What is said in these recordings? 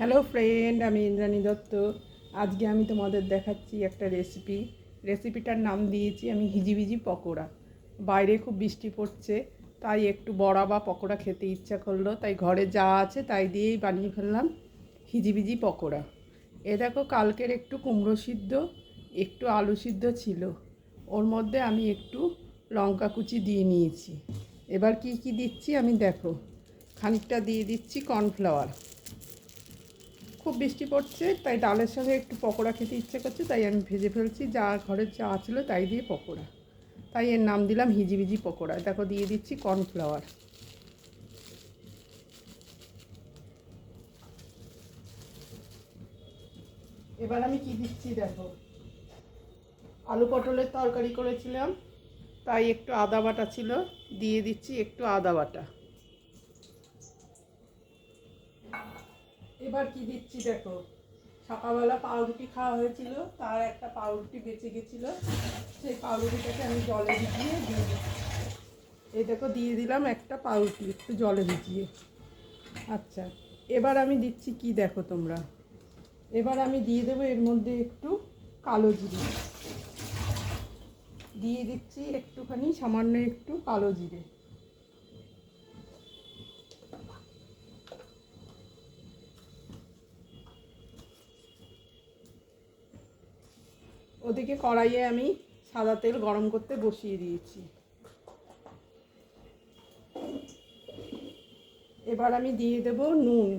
Hello friend আমি ইন্দ্রাণী দত্ত। আজকে আমি তোমাদের দেখাচ্ছি একটা রেসিপি রেসিপিটার নাম দিয়েছি আমি হিজিবিজি পকোড়া। বাইরে খুব বৃষ্টি পড়ছে, তাই একটু বড়া বা পকোড়া খেতে ইচ্ছা করল। তাই ঘরে যা আছে তাই দিয়েই বানিয়ে ফেললাম হিজিবিজি পকোড়া। এ দেখো কালকের একটু কুমড়ো সিদ্ধ, একটু আলু সিদ্ধ ছিল। ওর মধ্যে আমি একটু লঙ্কা কুচি দিয়ে নিয়েছি। এবার কি কি দিচ্ছি আমি দেখো। খানিকটা দিয়ে দিচ্ছি কর্নফ্লাওয়ার খুব বৃষ্টি পড়ছে, তাই ডালের সঙ্গে একটু পকোড়া খেতে ইচ্ছে করছে, তাই আমি ভেজে ফেলছি। যা ঘরে যা ছিল তাই দিয়ে পকোড়া। তাই এর নাম দিলাম হিজিবিজি পকোড়া। দেখো, দিয়ে দিচ্ছি কর্নফ্লাওয়ার। এবার আমি কি দিচ্ছি দেখো? আলু পটলের তরকারি করেছিলাম, তাই একটু আদা বাটা ছিল, দিয়ে দিচ্ছি একটু আদা বাটা। এবার কি দিচ্ছি দেখো? সকালবেলা পাউরুটি খাওয়া হয়েছিল, তার একটা পাউরুটি বেঁচে গেছিল। সেই পাউরুটিটাকে আমি জলে ভিজিয়ে দিয়ে এই দেখো, দিয়ে দিলাম একটা পাউরুটি, একটু জলে ভিজিয়ে। আচ্ছা এবার আমি দিচ্ছি কি দেখো তোমরা? এবার আমি দিয়ে দেবো এর মধ্যে একটু কালো জিরে। দিয়ে দিচ্ছি একটুখানি, সামান্য একটু কালো জিরে। ওদিকে কড়াইয়ে আমি সাদা তেল গরম করতে বসিয়ে দিয়েছি। এবার আমি দিয়ে দেব নুন।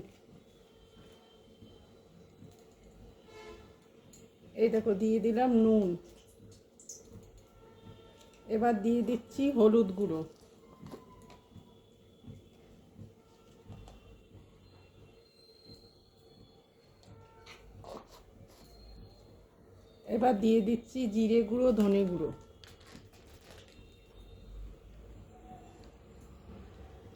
এই দেখো, দিয়ে দিলাম নুন। এবার দিয়ে দিচ্ছি হলুদ গুঁড়ো। এবার দিয়ে দিচ্ছি জিরে গুঁড়ো, ধনে গুঁড়ো।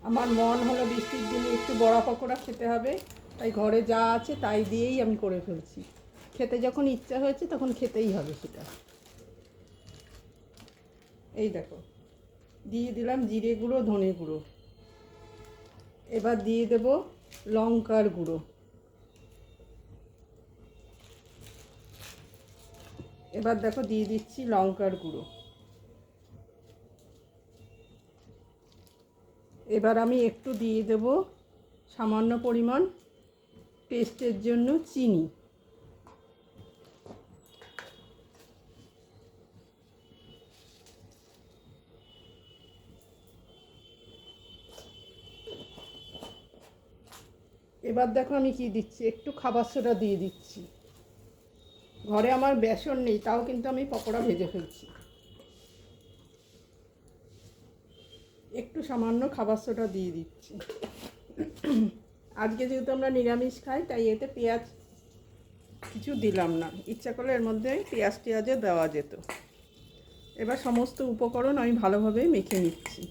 আমার মন হলো বৃষ্টির দিনে একটু বড়া পকোড়া খেতে হবে, তাই ঘরে যা আছে তাই দিয়েই আমি করে ফেলছি। খেতে যখন ইচ্ছা হয়েছে তখন খেতেই হবে সেটা। এই দেখো, দিয়ে দিলাম জিরে গুঁড়ো, ধনে গুঁড়ো। এবার দিয়ে দেব লঙ্কার গুঁড়ো। এবার দেখো দিয়ে দিচ্ছি লঙ্কার গুঁড়ো। এবার আমি একটু দিয়ে দেব সামান্য পরিমাণ টেস্টের জন্য চিনি। এবার দেখো আমি কি দিচ্ছি, একটু খাবার সোডা দিয়ে দিচ্ছি। ঘরে আমার বেসন নেই, তাও কিন্তু আমি পকোড়া ভেজে ফেলছি। একটু সামান্য খাবার সোটা দিয়ে দিচ্ছি। আজকে যেহেতু আমরা নিরামিষ খাই, তাই এতে পেঁয়াজ কিছু দিলাম না। ইচ্ছা করলে এর মধ্যে পেঁয়াজ টেয়াজও দেওয়া যেত। এবার সমস্ত উপকরণ আমি ভালোভাবে মেখে নিচ্ছি।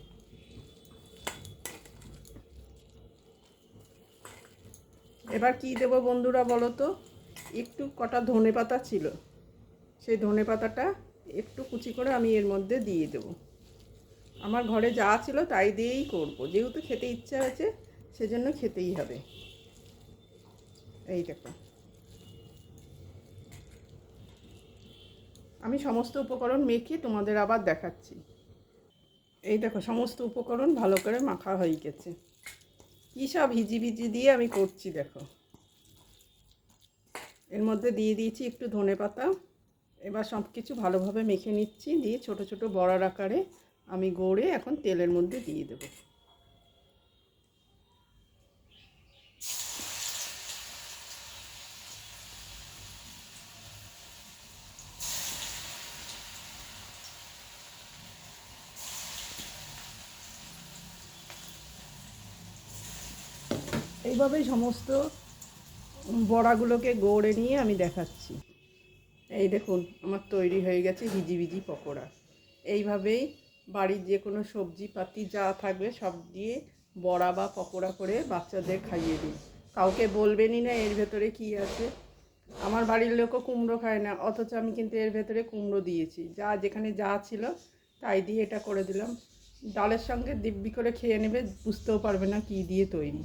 এবার কি দেবো বন্ধুরা বলো তো? একটু কটা ধনে পাতা ছিল, সেই ধনে পাতাটা একটু কুচি করে আমি এর মধ্যে দিয়ে দেবো। আমার ঘরে যা ছিল তাই দিয়েই করব, যেহেতু খেতে ইচ্ছা হয়েছে সেজন্য খেতেই হবে। এই দেখো। আমি সমস্ত উপকরণ মেখে তোমাদের আবার দেখাচ্ছি। এই দেখো, সমস্ত উপকরণ ভালো করে মাখা হয়ে গেছে। কী সব হিজি ভিজি দিয়ে আমি করছি দেখো। এর মধ্যে দিয়ে দিয়েছি একটু ধনে পাতা। এবার সব কিছু ভালোভাবে মেখে নিচ্ছি, দিয়ে ছোট ছোট বড়ার আকারে আমি গড়ে এখন তেলের মধ্যে দিয়ে দেবো। এইভাবেই সমস্ত বড়াগুলোকে গড়ে নিয়ে আমি দেখাচ্ছি। এই দেখুন, আমার তৈরি হয়ে গেছে হিজিবিজি পকোড়া। এইভাবেই বাড়ির যে কোনো সবজি পাতি যা থাকবে সব দিয়ে বড়া বা পকোড়া করে বাচ্চাদের খাইয়ে দিই। কাউকে বলবেনই না এর ভেতরে কি আছে। আমার বাড়ির লোকও কুমড়ো খায় না, অথচ আমি কিন্তু এর ভেতরে কুমড়ো দিয়েছি। যা যেখানে যা ছিল তাই দিয়ে এটা করে দিলাম। ডালের সঙ্গে দিব্যি করে খেয়ে নেবে, বুঝতেও পারবে না কী দিয়ে তৈরি।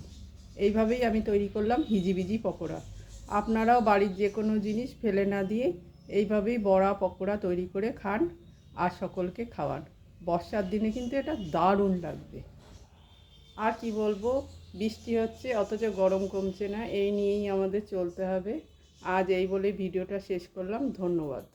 এইভাবেই আমি তৈরি করলাম হিজিবিজি পকোড়া। আপনারাও বাড়ির যে কোনো জিনিস ফেলে না দিয়ে এইভাবেই বড়া পকোড়া তৈরি করে খান আর সকলকে খাওয়ান। বর্ষার দিনে কিন্তু এটা দারুণ লাগবে। আর কি বলব, বৃষ্টি হচ্ছে, অথচ গরম কমছে না, এই নিয়েই আমাদের চলতে হবে। আজ এই বলে ভিডিওটা শেষ করলাম। ধন্যবাদ।